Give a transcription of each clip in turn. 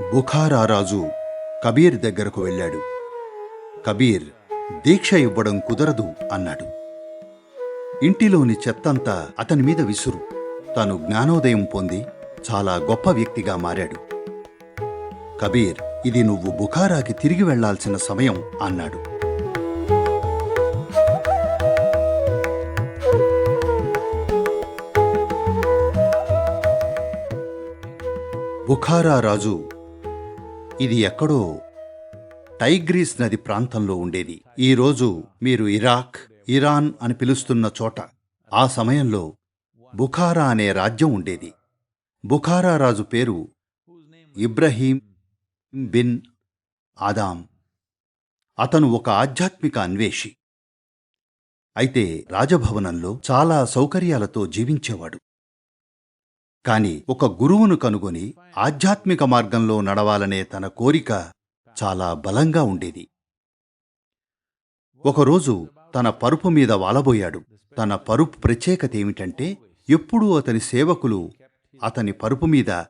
బుఖారా రాజు కబీర్ దగ్గరకు వెళ్ళాడు. కబీర్ దీక్ష ఇవ్వడం కుదరదు అన్నాడు. ఇంటిలోని చెత్తంతా అతని మీద విసురు. తాను జ్ఞానోదయం పొంది చాలా గొప్ప వ్యక్తిగా మారాడు. కబీర్ ఇది నువ్వు బుఖారాకి తిరిగి వెళ్ళాల్సిన సమయం అన్నాడు. బుఖారా రాజు ఇది ఎక్కడో టైగ్రీస్ నది ప్రాంతంలో ఉండేది. ఈ రోజు మీరు ఇరాక్ ఇరాన్ అని పిలుస్తున్న చోట ఆ సమయంలో బుఖారా అనే రాజ్యం ఉండేది. బుఖారా రాజు పేరు ఇబ్రహీం బిన్ ఆదాం. అతను ఒక ఆధ్యాత్మిక అన్వేషి. అయితే రాజభవనంలో చాలా సౌకర్యాలతో జీవించేవాడు. కాని ఒక గురువును కనుగొని ఆధ్యాత్మిక మార్గంలో నడవాలనే తన కోరిక చాలా బలంగా ఉండేది. ఒకరోజు తన పరుపు మీద వాలబోయాడు. తన పరుపు ప్రత్యేకత ఏమిటంటే ఎప్పుడూ అతని సేవకులు అతని పరుపు మీద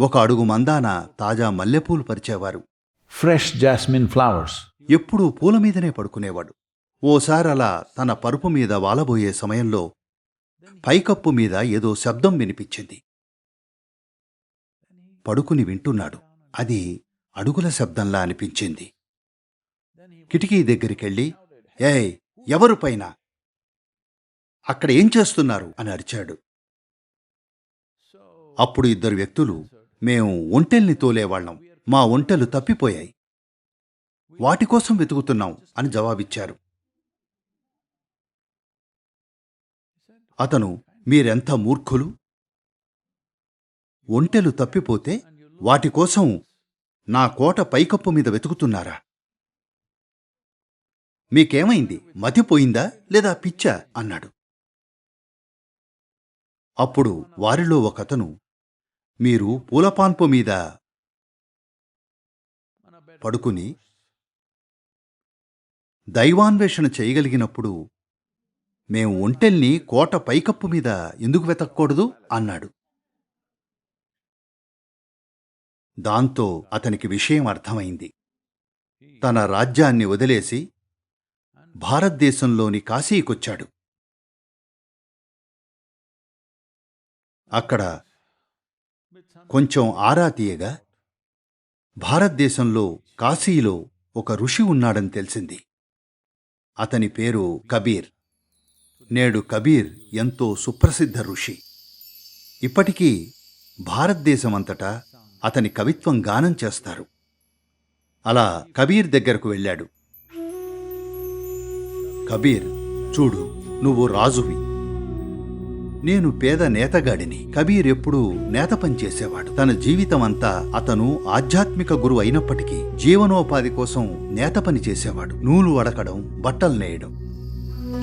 ఒక అడుగు మందాన తాజా మల్లెపూలు పరిచేవారు. Fresh jasmine flowers. ఎప్పుడూ పూల మీదనే పడుకునేవాడు. ఓసారి అలా తన పరుపు మీద వాలబోయే సమయంలో పైకప్పు మీద ఏదో శబ్దం వినిపించింది. పడుకుని వింటున్నాడు. అది అడుగుల శబ్దంలా అనిపించింది. కిటికీ దగ్గరికెళ్ళి ఏయ్ ఎవరు పైన? అక్కడ ఏం చేస్తున్నారు? అని అరిచాడు. అప్పుడు ఇద్దరు వ్యక్తులు మేము ఒంటెల్ని తోలేవాళ్ళం. మా ఒంటెలు తప్పిపోయాయి. వాటి కోసం వెతుకుతున్నాం అని జవాబిచ్చారు. అతను మీరెంత మూర్ఖులు? ఒంటెలు తప్పిపోతే వాటి కోసం నా కోట పైకప్పు మీద వెతుకుతున్నారా? మీకేమైంది? మతిపోయిందా లేదా పిచ్చా? అన్నాడు. అప్పుడు వారిలో ఒకతను మీరు పూలపాన్పు మీద పడుకుని దైవాన్వేషణ చేయగలిగినప్పుడు మేము ఒంటెల్ని కోట పైకప్పు మీద ఎందుకు వెతక్కూడదు? అన్నాడు. దాంతో అతనికి విషయం అర్థమైంది. తన రాజ్యాన్ని వదిలేసి భారతదేశంలోని కాశీకొచ్చాడు. అక్కడ కొంచెం ఆరా తీయగా భారతదేశంలో కాశీలో ఒక ఋషి ఉన్నాడని తెలిసింది. అతని పేరు కబీర్. నేడు కబీర్ ఎంతో సుప్రసిద్ధ ఋషి. ఇప్పటికీ భారతదేశమంతటా అతని కవిత్వం గానం చేస్తారు. అలా కబీర్ దగ్గరకు వెళ్ళాడు. కబీర్ చూడు నువ్వు రాజువి. నేను పేద నేతగాడిని. కబీర్ ఎప్పుడూ నేత పని చేసేవాడు. తన జీవితం అంతా అతను ఆధ్యాత్మిక గురువు అయినప్పటికీ జీవనోపాధి కోసం నేత పని చేసేవాడు. నూలు అడకడం బట్టలు నేయడం.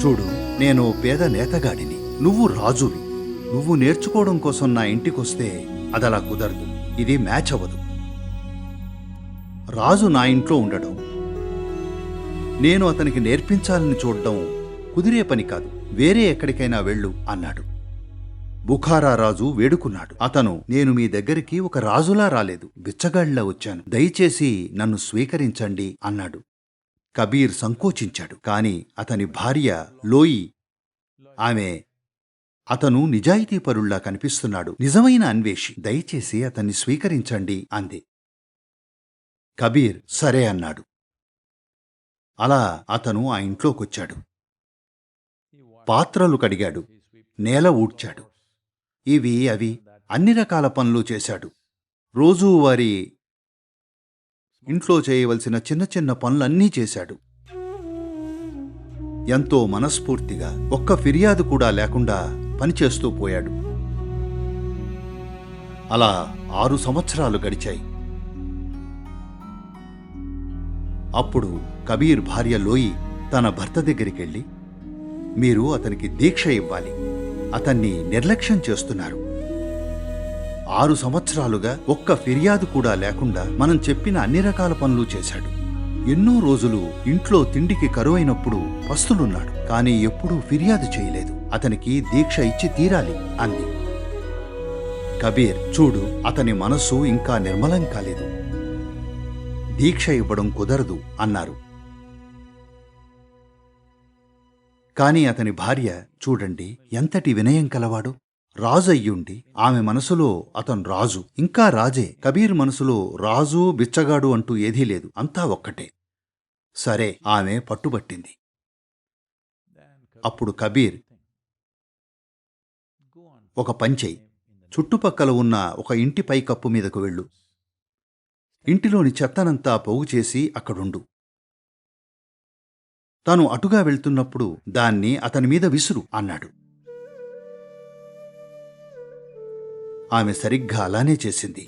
చూడు నేను పేద నేతగాడిని. నువ్వు రాజువి. నువ్వు నేర్చుకోవడం కోసం నా ఇంటికొస్తే అదలా కుదరదు. ఇది మ్యాచ్ అవ్వదు. రాజు నా ఇంట్లో ఉండడం నేను అతనికి నేర్పించాలని చూడడం కుదిరే పని కాదు. వేరే ఎక్కడికైనా వెళ్ళు అన్నాడు. బుఖారా రాజు వేడుకున్నాడు. అతను నేను మీ దగ్గరికి ఒక రాజులా రాలేదు. బిచ్చగాడిలా వచ్చాను. దయచేసి నన్ను స్వీకరించండి అన్నాడు. కబీర్ సంకోచించాడు. కాని అతని భార్య లోయి ఆమె అతను నిజాయితీపరుల్లా కనిపిస్తున్నాడు. నిజమైన అన్వేషి దయచేసి అతన్ని స్వీకరించండి అంది. కబీర్ సరే అన్నాడు. అలా అతను ఆ ఇంట్లోకొచ్చాడు. పాత్రలు కడిగాడు. నేల ఊడ్చాడు. ఇవి అవి అన్ని రకాల పనులు చేశాడు. రోజువారి ఇంట్లో చేయవలసిన చిన్న చిన్న పనులన్నీ చేశాడు. ఎంతో మనస్ఫూర్తిగా ఒక్క ఫిర్యాదు కూడా లేకుండా పనిచేస్తూ పోయాడు. అలా ఆరు సంవత్సరాలు గడిచాయి. అప్పుడు కబీర్ భార్య లోయి తన భర్త దగ్గరికెళ్ళి మీరు అతనికి దీక్ష ఇవ్వాలి. అతన్ని నిర్లక్ష్యం చేస్తున్నారు. ఆరు సంవత్సరాలుగా ఒక్క ఫిర్యాదు కూడా లేకుండా మనం చెప్పిన అన్ని రకాల పనులు చేశాడు. ఎన్నో రోజులు ఇంట్లో తిండికి కరువైనప్పుడు పస్తులున్నాడు. కానీ ఎప్పుడూ ఫిర్యాదు చేయలేదు. అతనికి దీక్ష ఇచ్చి తీరాలి అంది. కబీర్ చూడు అతని మనస్సు ఇంకా నిర్మలం కాలేదు. దీక్ష ఇవ్వడం కుదరదు అన్నారు. కాని అతని భార్య చూడండి ఎంతటి వినయం కలవాడు. రాజు అయ్యుండి ఆమె మనసులో అతను రాజు. ఇంకా రాజే కబీర్ మనసులో రాజు బిచ్చగాడు అంటూ ఏదీ లేదు. అంతా ఒక్కటే. సరే ఆమె పట్టుబట్టింది. అప్పుడు కబీర్ ఒక పంచెయ్ చుట్టుపక్కల ఉన్న ఒక ఇంటి పైకప్పు మీదకు వెళ్ళు. ఇంటిలోని చెత్తనంతా పోగు చేసి అక్కడుండు. తాను అటుగా వెళ్తున్నప్పుడు దాన్ని అతని మీద విసురు అన్నాడు. ఆమె సరిగ్గా అలానే చేసింది.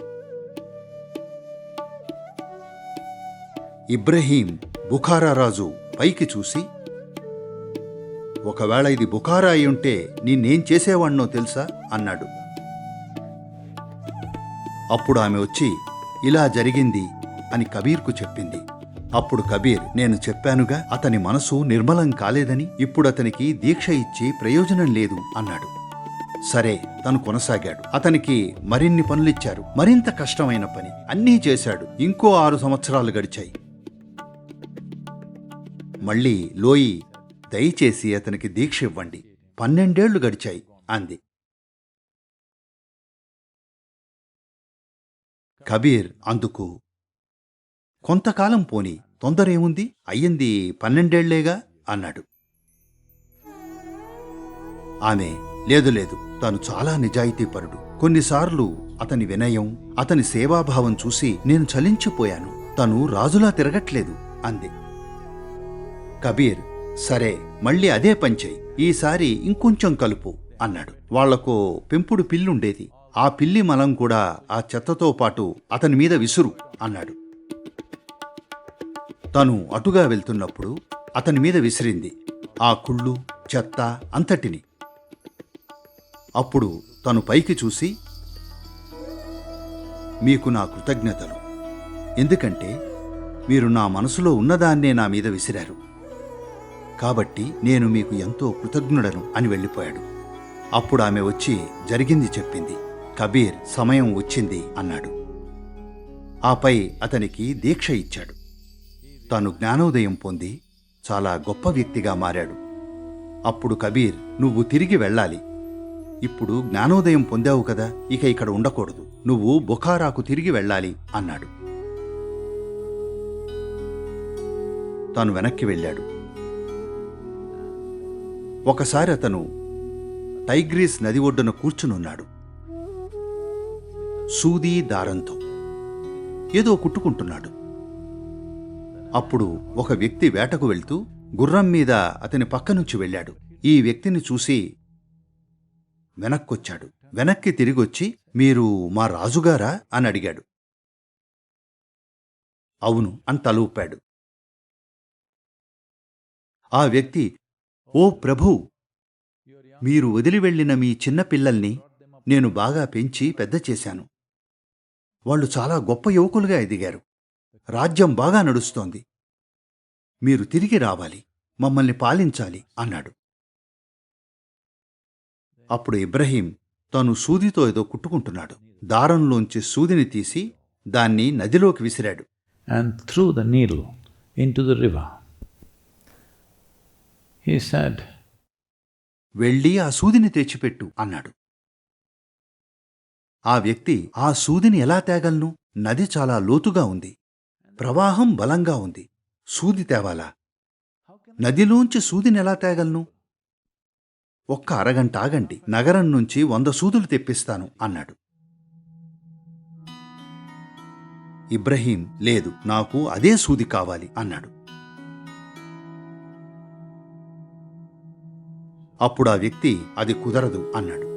ఇబ్రహీం బుఖారా రాజు పైకి చూసి ఒకవేళ ఇది బుఖారా అయి ఉంటే నిన్నేం చేసేవాణ్ణో తెలుసా? అన్నాడు. అప్పుడు ఆమె వచ్చి ఇలా జరిగింది అని కబీర్కు చెప్పింది. అప్పుడు కబీర్ నేను చెప్పానుగా అతని మనసు నిర్మలం కాలేదని ఇప్పుడు అతనికి దీక్ష ఇచ్చి ప్రయోజనం లేదు అన్నాడు. సరే తను కొనసాగాడు. అతనికి మరిన్ని పనులిచ్చారు. మరింత కష్టమైన పని. అన్నీ చేశాడు. ఇంకో ఆరు సంవత్సరాలు గడిచాయి. మళ్ళీ లోయి దయచేసి అతనికి దీక్ష ఇవ్వండి. పన్నెండేళ్ళు గడిచాయి అంది. కబీర్ అందుకు కొంతకాలం పోని తొందరేముంది? అయ్యింది పన్నెండేళ్ళేగా? అన్నాడు. ఆమె లేదు లేదు తాను చాలా నిజాయితీపరుడు కొన్నిసార్లు అతని వినయం అతని సేవాభావం చూసి నేను చలించిపోయాను. తను రాజులా తిరగట్లేదు అంది. కబీర్ సరే మళ్ళీ అదే పంచేయి ఈసారి ఇంకొంచెం కలుపు అన్నాడు. వాళ్ళకు పెంపుడు పిల్లుండేది. ఆ పిల్లి మలం కూడా ఆ చెత్తతో పాటు అతని మీద విసురు అన్నాడు. తను అటుగా వెళ్తున్నప్పుడు అతని మీద విసిరింది. ఆ కుళ్ళు చెత్త అంతటిని. అప్పుడు తను పైకి చూసి మీకు నా కృతజ్ఞతలు. ఎందుకంటే మీరు నా మనసులో ఉన్నదాన్నే నా మీద విసిరారు. కాబట్టి నేను మీకు ఎంతో కృతజ్ఞుడను అని వెళ్ళిపోయాడు. అప్పుడు ఆమె వచ్చి జరిగింది చెప్పింది. కబీర్ సమయం వచ్చింది అన్నాడు. ఆపై అతనికి దీక్ష ఇచ్చాడు. తాను జ్ఞానోదయం పొంది చాలా గొప్ప వ్యక్తిగా మారాడు. అప్పుడు కబీర్ నువ్వు తిరిగి వెళ్ళాలి. ఇప్పుడు జ్ఞానోదయం పొందావు కదా ఇక ఇక్కడ ఉండకూడదు. నువ్వు బుఖారాకు తిరిగి వెళ్ళాలి అన్నాడు. తాను వెనక్కి వెళ్ళాడు. ఒకసారి అతను టైగ్రీస్ నది ఒడ్డున కూర్చునున్నాడు. సూదీ దారంతో ఏదో కుట్టుకుంటున్నాడు. అప్పుడు ఒక వ్యక్తి వేటకు వెళ్తూ గుర్రం మీద అతని పక్క నుంచి వెళ్ళాడు. ఈ వ్యక్తిని చూసి వెనక్కొచ్చాడు. వెనక్కి తిరిగొచ్చి మీరు మా రాజుగారా? అని అడిగాడు. అవును అని తలూపాడు. ఆ వ్యక్తి ఓ ప్రభూ మీరు వదిలి వెళ్ళిన మీ చిన్న పిల్లల్ని నేను బాగా పెంచి పెద్ద చేశాను. వాళ్ళు చాలా గొప్ప యువకులుగా ఎదిగారు. రాజ్యం బాగా నడుస్తోంది. మీరు తిరిగి రావాలి మమ్మల్ని పాలించాలి అన్నాడు. అప్పుడు ఇబ్రహీం తాను సూదితో ఏదో కుట్టుకుంటున్నాడు. దారంలోంచి సూదిని తీసి దాన్ని నదిలోకి విసిరాడు. And the the into the river He said, వెళ్ళి ఆ సూదిని తెచ్చిపెట్టు అన్నాడు. ఆ వ్యక్తి ఆ సూదిని ఎలా తేగలను? నది చాలా లోతుగా ఉంది. ప్రవాహం బలంగా ఉంది. సూది తేవాలా? నదిలోంచి సూదిని ఎలా తేగలను? ఒక్క అరగంట ఆగండి. నగరం నుంచి వంద సూదులు తెప్పిస్తాను అన్నాడు. ఇబ్రహీం లేదు. నాకు అదే సూది కావాలి అన్నాడు. అప్పుడు ఆ వ్యక్తి అది కుదరదు అన్నాడు.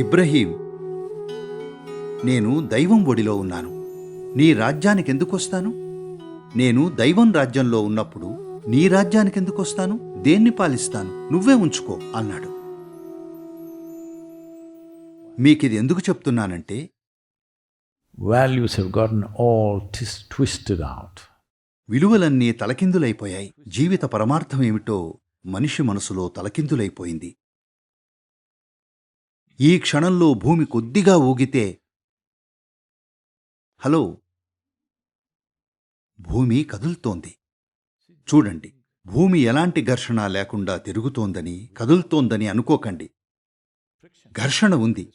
ఇబ్రహీం నేను దైవం ఒడిలో ఉన్నాను. నీ రాజ్యానికి ఎందుకొస్తాను నేను దైవం రాజ్యంలో ఉన్నప్పుడు నీ రాజ్యానికి ఎందుకొస్తాను దేన్ని పాలిస్తాను? నువ్వే ఉంచుకో అన్నాడు. మీకిది ఎందుకు చెప్తున్నానంటే have gotten all tis- twisted out. విలువలన్నీ తలకిందులైపోయాయి. జీవిత పరమార్థం ఏమిటో మనిషి మనసులో తలకిందులైపోయింది. ఈ క్షణంలో భూమి కొద్దిగా ఊగితే హలో భూమి కదులుతోంది. చూడండి భూమి ఎలాంటి ఘర్షణ లేకుండా తిరుగుతోందని కదులుతోందని అనుకోకండి. ఘర్షణ ఉంది.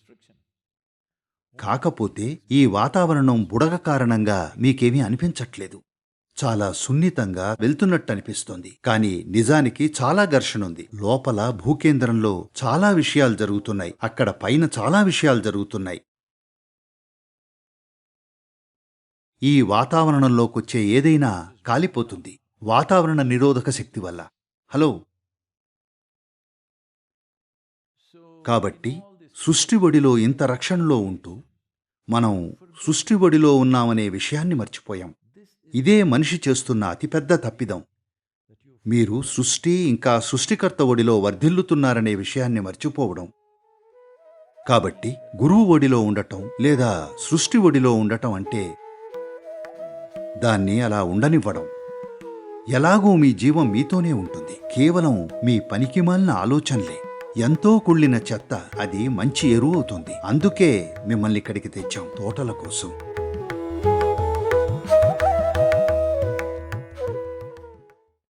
కాకపోతే ఈ వాతావరణం బుడగ కారణంగా మీకేమీ అనిపించట్లేదు. చాలా సున్నితంగా వెళ్తున్నట్టు అనిపిస్తోంది కానీ నిజానికి చాలా ఘర్షణ ఉంది లోపల భూకేంద్రంలో చాలా విషయాలు జరుగుతున్నాయి. అక్కడ పైన చాలా విషయాలు జరుగుతున్నాయి. ఈ వాతావరణంలోకొచ్చే ఏదైనా కాలిపోతుంది. వాతావరణ నిరోధక శక్తి వల్ల. హలో? కాబట్టి సృష్టి ఒడిలో ఇంత రక్షణలో ఉంటూ మనం సృష్టి ఒడిలో ఉన్నామనే విషయాన్ని మర్చిపోయాం. ఇదే మనిషి చేస్తున్న అతిపెద్ద తప్పిదం. మీరు సృష్టి ఇంకా సృష్టికర్త ఒడిలో వర్ధిల్లుతున్నారనే విషయాన్ని మర్చిపోవడం. కాబట్టి గురువు ఒడిలో ఉండటం లేదా సృష్టి ఒడిలో ఉండటం అంటే దాన్ని అలా ఉండనివ్వడం. ఎలాగో మీ జీవం మీతోనే ఉంటుంది. కేవలం మీ పనికిమాలిన ఆలోచనలే. ఎంతో కుళ్ళిన చెత్త అది మంచి ఎరువు అవుతుంది. అందుకే మిమ్మల్ని ఇక్కడికి తెచ్చాం తోటల కోసం.